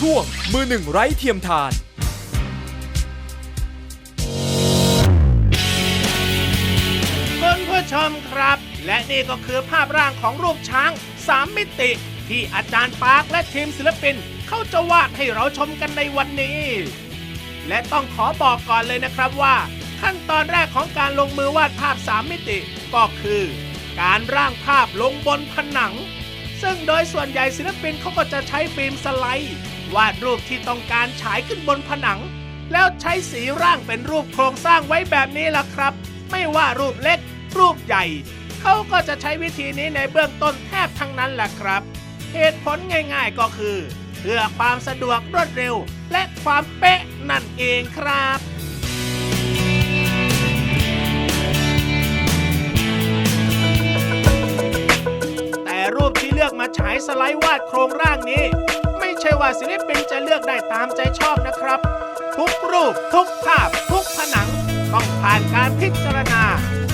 ช่วงมือหนึ่งไร้เทียมทาน คุณผู้ชมครับ และนี่ก็คือภาพร่างของรูปช้าง 3 มิติ ที่อาจารย์ปาร์คและทีมศิลปินเขาจะวาดให้เราชมกันในวันนี้ และต้องขอบอกก่อนเลยนะครับว่า ขั้นตอนแรกของการลงมือวาดภาพ 3 มิติ ก็คือ การร่างภาพลงบนผนัง ซึ่งโดยส่วนใหญ่ศิลปินเขาก็จะใช้ฟิล์มสไลด์ วาดรูปที่ต้องการฉายขึ้นบนผนัง แล้วใช้สีร่างเป็นรูปโครงสร้างไว้แบบนี้ล่ะครับ ไม่ว่ารูปเล็ก รูปใหญ่เขาก็จะใช้วิธีนี้ในเบื้องต้นแทบทั้งนั้นแหละครับ เหตุผลง่ายๆก็คือ เพื่อความสะดวกรวดเร็ว และความเป๊ะนั่นเองครับ รูปที่เลือกมาฉายสไลด์วาดโครงร่างนี้ ไม่ใช่ว่าศิลปินจะเลือกได้ตามใจชอบนะครับ ทุกรูป ทุกภาพ ทุกผนัง ต้องผ่านการพิจารณา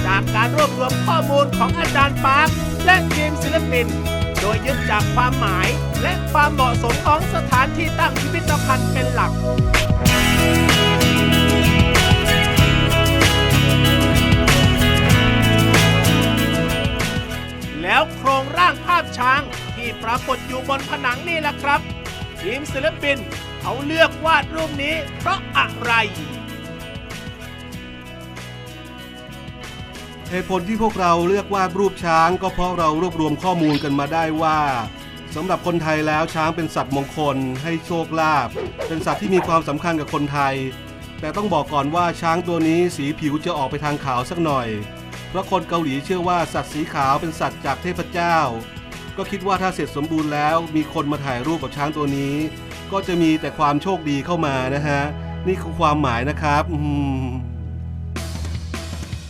จากการรวบรวมข้อมูลของอาจารย์ปาร์คและทีมศิลปิน โดยยึดจากความหมาย และความเหมาะสมของสถานที่ตั้งพิพิธภัณฑ์เป็นหลัก ฏอยู่บนผนังนี่แหละครับ ทีมศิลปินเขาเลือกวาดรูปนี้เพราะอะไร เหตุผลที่พวกเราเลือกวาดรูปช้าง ก็เพราะเรารวบรวมข้อมูลกันมาได้ว่าสำหรับคนไทยแล้วช้างเป็นสัตว์มงคล ให้โชคลาภเป็นสัตว์ที่มีความสำคัญกับคนไทย แต่ต้องบอกก่อนว่าช้างตัวนี้สีผิวจะออกไปทางขาวสักหน่อย เพราะคนเกาหลีเชื่อว่าสัตว์สีขาวเป็นสัตว์จากเทพเจ้า ก็คิดว่าถ้าเสร็จสมบูรณ์แล้ว มีคนมาถ่ายรูปกับช้างตัวนี้ ก็จะมีแต่ความโชคดีเข้ามานะฮะ นี่คือความหมายนะครับอืม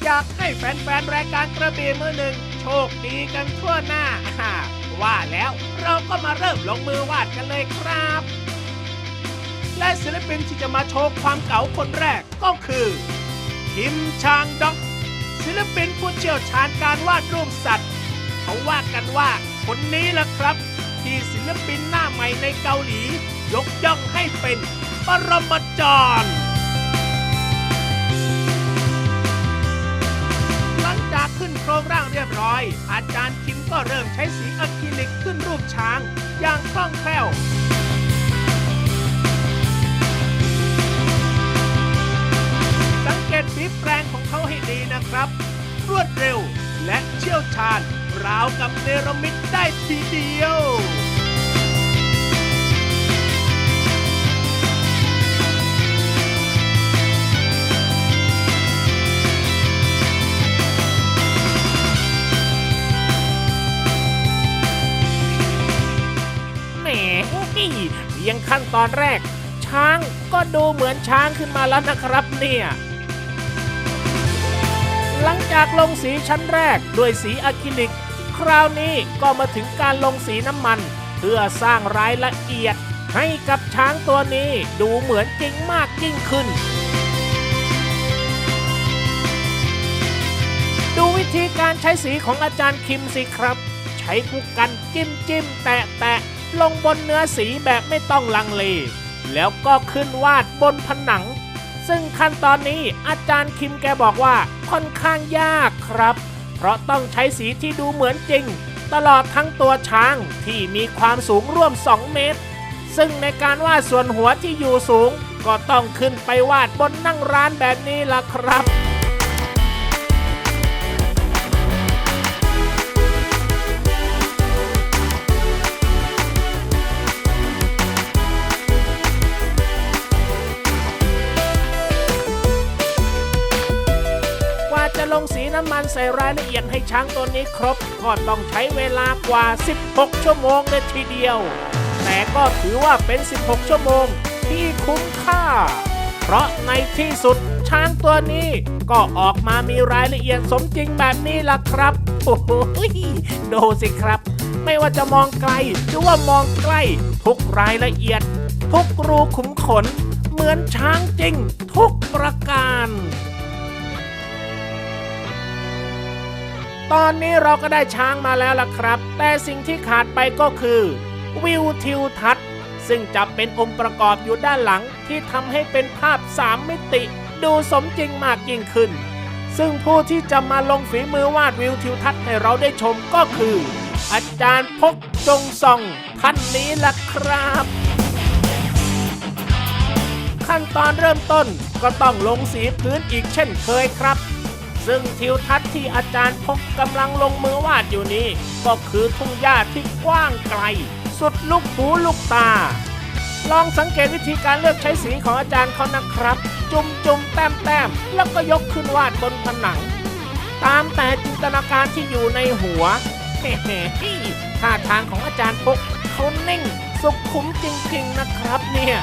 อยากให้แฟนๆรายการกระบี่มือหนึ่งโชคดีกันทั่วหน้า ว่าแล้วเราก็มาเริ่มลงมือวาดกันเลยครับ และศิลปินที่จะมาโชว์ความเก๋าคนแรกก็คือคิมชางด็อก ศิลปินผู้เชี่ยวชาญการวาดรูปสัตว์ เขาว่ากันว่าคนนี้ล่ะครับ ที่ศิลปินหน้าใหม่ในเกาหลี ยกย่องให้เป็นปรมาจารย์หลังจากขึ้นโครงร่างเรียบร้อย อาจารย์คิมก็เริ่มใช้สีอะคริลิกขึ้นรูปช้าง อย่างคล่องแคล่วสังเกตฝีแปรงของเขาให้ดีนะครับ รวดเร็วและเชี่ยวชาญ ราวกับเนรมิตได้ทีเดียวแหมเพียงขั้นตอนแรก ช้างก็ดูเหมือนช้างขึ้นมาแล้วนะครับเนี่ยหลังจากลงสีชั้นแรกด้วยสีอะคริลิก คราวนี้ก็มาถึงการลงสีน้ำมัน เพื่อสร้างรายละเอียด ให้กับช้างตัวนี้ดูเหมือนจริงมากยิ่งขึ้น ดูวิธีการใช้สีของอาจารย์คิมสิครับ ใช้ผู้กันจิ้มจิ้มแตะแตะลงบนเนื้อสีแบบไม่ต้องลังเล แล้วก็ขึ้นวาดบนผนัง ซึ่งขั้นตอนนี้อาจารย์คิมแกบอกว่าค่อนข้างยากครับ เพราะต้องใช้สีที่ดูเหมือนจริง ตลอดทั้งตัวช้างที่มีความสูงร่วม 2 เมตร ซึ่งในการวาดส่วนหัวที่อยู่สูง ก็ต้องขึ้นไปวาดบนนั่งร้านแบบนี้ล่ะครับ จะลงสีน้ำมันใส่รายละเอียดให้ช้างตัวนี้ครบ ก็ต้องใช้เวลากว่า 16 ชั่วโมงเลยทีเดียว แต่ก็ถือว่าเป็น 16 ชั่วโมงที่คุ้มค่า เพราะในที่สุดช้างตัวนี้ก็ออกมามีรายละเอียดสมจริงแบบนี้ล่ะครับ โอ้โหดูสิครับ ไม่ว่าจะมองไกลหรือว่ามองใกล้ ทุกรายละเอียด ทุกรูขุมขน เหมือนช้างจริง ทุกประการ ตอนนี้เราก็ได้ช้างมาแล้วล่ะครับ แต่สิ่งที่ขาดไปก็คือ วิวทิวทัศน์ ซึ่งจะเป็นองค์ประกอบอยู่ด้านหลังที่ทำให้เป็นภาพสามมิติ ดูสมจริงมากยิ่งขึ้น ซึ่งผู้ที่จะมาลงฝีมือวาดวิวทิวทัศน์ให้เราได้ชมก็คือ อาจารย์พกจงซองท่านนี้ล่ะครับ ขั้นตอนเริ่มต้นก็ต้องลงสีพื้นอีกเช่นเคยครับ ซึ่งทิวทัศน์ที่อาจารย์พกกำลังลงมือวาดอยู่นี้ ก็คือทุ่งหญ้าที่กว้างไกล สุดลูกหูลูกตา ลองสังเกตวิธีการเลือกใช้สีของอาจารย์เขานะครับ จุ่มจุ่มแต้มแต้มแล้วก็ยกขึ้นวาดบนผนัง ตามแต่จินตนาการที่อยู่ในหัวเฮ้ๆท่าทางของอาจารย์พกเขาเน่ง สุขุมจริงๆนะครับเนี่ย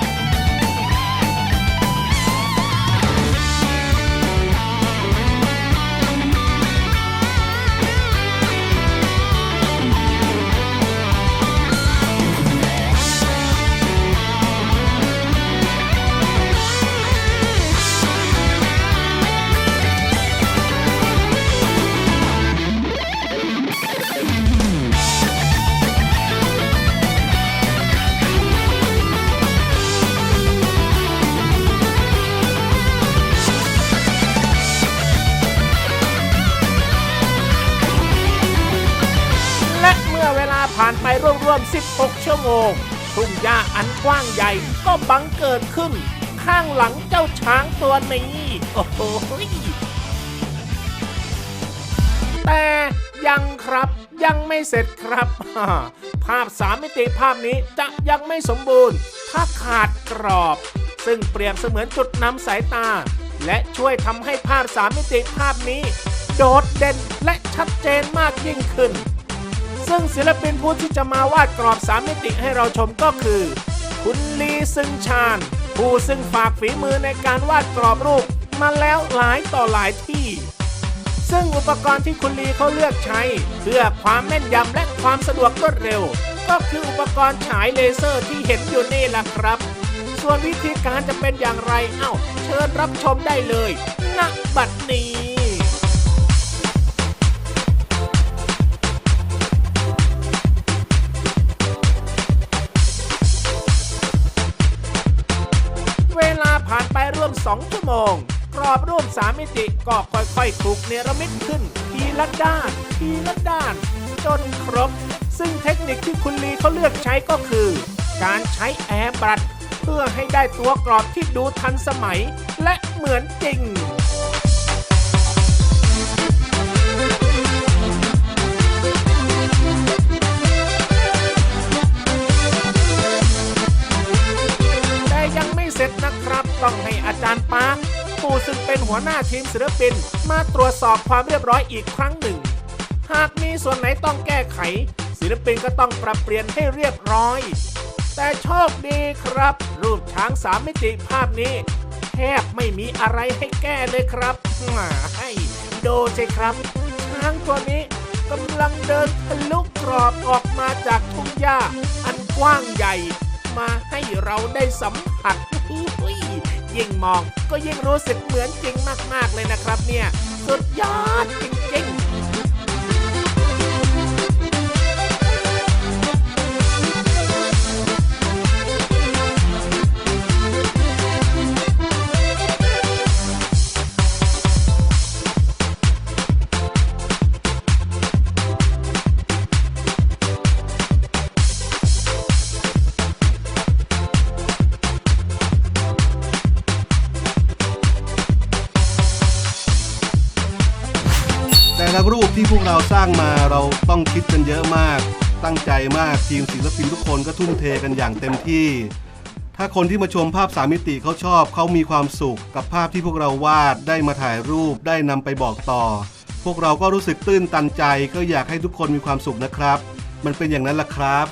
ผ่านไปร่วมๆ 16 ชั่วโมง ทุ่งหญ้าอันกว้างใหญ่ก็บังเกิดขึ้น ข้างหลังเจ้าช้างตัวนี้ โอ้โหแต่ยังครับยังไม่เสร็จครับ ภาพสามมิติภาพนี้จะยังไม่สมบูรณ์ ถ้าขาดกรอบ ซึ่งเปรียบเสมือนจุดนำสายตา และช่วยทำให้ภาพสามมิติภาพนี้ โดดเด่นและชัดเจนมากยิ่งขึ้น ซึ่งศิลปินผู้ที่จะมาวาดกรอบสามมิติให้เราชมก็คือ คุณลีซึงชาญ ผู้ซึ่งฝากฝีมือในการวาดกรอบรูปมาแล้วหลายต่อหลายที่ ซึ่งอุปกรณ์ที่คุณลีเขาเลือกใช้ เพื่อความแม่นยำและความสะดวกรวดเร็ว ก็คืออุปกรณ์ฉายเลเซอร์ที่เห็นอยู่นี่แหละครับ ส่วนวิธีการจะเป็นอย่างไร เอ้า เชิญรับชมได้เลยณบัดนี้ มง กรอบรูป3มิติก็ค่อยๆถูกเนรมิตขึ้น ทีละด้าน ทีละด้าน จนครบ ซึ่งเทคนิคที่คุณลีเขาเลือกใช้ก็คือ การใช้แอร์บรัดเพื่อให้ได้ตัวกรอบที่ดูทันสมัย และเหมือนจริงแต่ยังไม่เสร็จนะครับต้องให้อาจารย์ปาร์ค ซึ่งเป็นหัวหน้าทีมศิลปิน มาตรวจสอบความเรียบร้อยอีกครั้งหนึ่ง หากมีส่วนไหนต้องแก้ไข ศิลปินก็ต้องปรับเปลี่ยนให้เรียบร้อย แต่โชคดีครับ รูปช้างสามมิติภาพนี้ แทบไม่มีอะไรให้แก้เลยครับมาให้ดูสิครับช้างตัวนี้กำลังเดินทะลุกรอบออกมาจากทุ่งหญ้า อันกว้างใหญ่ มาให้เราได้สัมผัส ยิ่งมอง ก็ยิ่งรู้สึกเหมือนจริงมาก ๆ เลยนะครับเนี่ย สุดยอดจริง ๆ ที่พวกเราสร้างมาเราต้องคิดกันเยอะมาก ตั้งใจมากทีมศิลปินทุกคนก็ทุ่มเทกันอย่างเต็มที่ ถ้าคนที่มาชมภาพสามมิติเขาชอบเขามีความสุข กับภาพที่พวกเราวาดได้มาถ่ายรูปได้นำไปบอกต่อ พวกเราก็รู้สึกตื้นตันใจ ก็อยากให้ทุกคนมีความสุขนะครับ มันเป็นอย่างนั้นล่ะครับ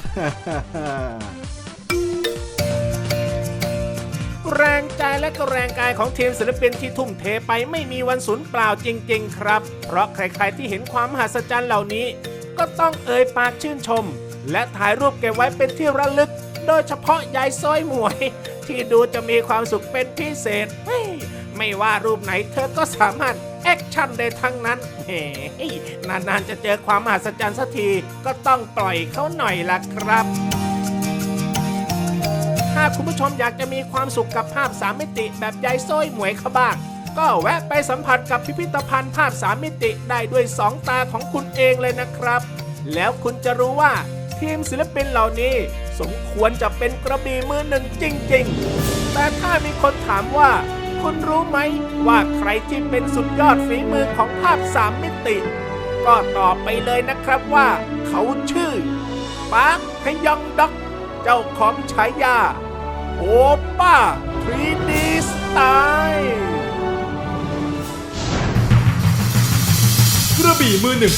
แรงใจและก็แรงกายของทีมศิลปินที่ทุ่มเทไปไม่มีวันสูญเปล่าจริง ๆ ครับ เพราะใครๆที่เห็นความมหัศจรรย์เหล่านี้ ก็ต้องเอ่ยปากชื่นชม และถ่ายรูปเก็บไว้เป็นที่ระลึก โดยเฉพาะยายซ้อยหมวย ที่ดูจะมีความสุขเป็นพิเศษเฮ้ยไม่ว่ารูปไหนเธอก็สามารถแอคชั่นได้ทั้งนั้นเฮ้นานๆจะเจอความมหัศจรรย์สักทีก็ต้องปล่อยเขาหน่อยละครับ ถ้าคุณผู้ชมอยากจะมีความสุขกับภาพสามมิติ แบบยายโซ้ยหมวยเขาบ้าง ก็แวะไปสัมผัสกับพิพิธภัณฑ์ภาพสามมิติได้ด้วยสองตาของคุณเองเลยนะครับ แล้วคุณจะรู้ว่าทีมศิลปินเหล่านี้ สมควรจะเป็นกระบี่มือหนึ่งจริง ๆ แต่ถ้ามีคนถามว่า คุณรู้ไหมว่าใครที่เป็นสุดยอดฝีมือของภาพสามมิติ ก็ตอบไปเลยนะครับว่า เขาชื่อปาร์คฮยองด็อก เจ้าของฉายา โอป้า 3D สไตล์กระบี่มือหนึ่ง